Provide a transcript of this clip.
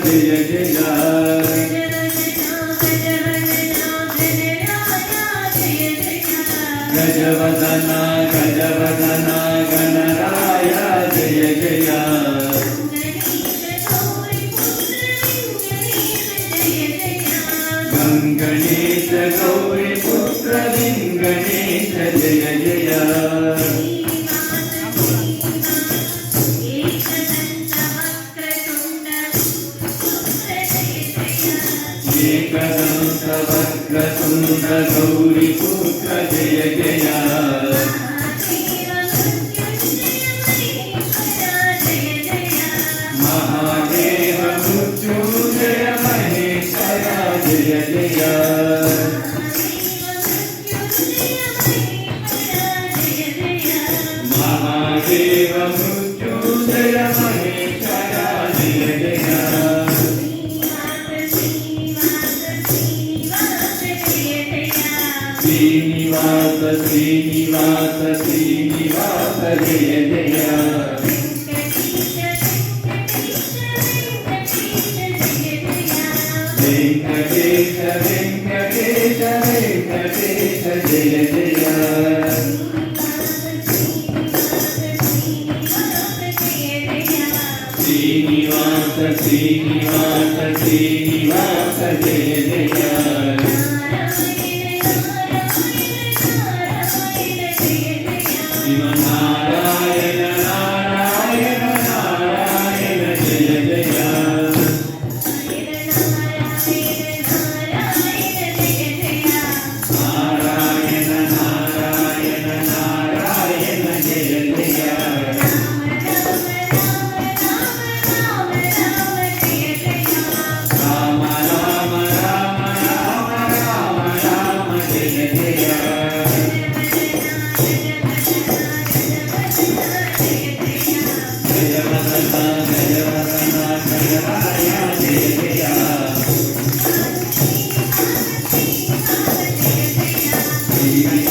జయ జయ గజవదన గజవదన గణ गङ्गणेश गौरिपुत्र लिङ्गणेश जय जय एकदन्त वक्रतुण्ड गौरिपुत्र जय जय జయ జయ మహాదేవ మృత్యుంజయ మహేశ్వర జయ జయ శ్రీనివాస శ్రీనివాస శ్రీనివాస జయ జయ వెంకటేశ వెంకటేశ వెంకటేశ జయ జయ శ్రీనివాస శ్రీనివాస శ్రీనివాస జయ Sì.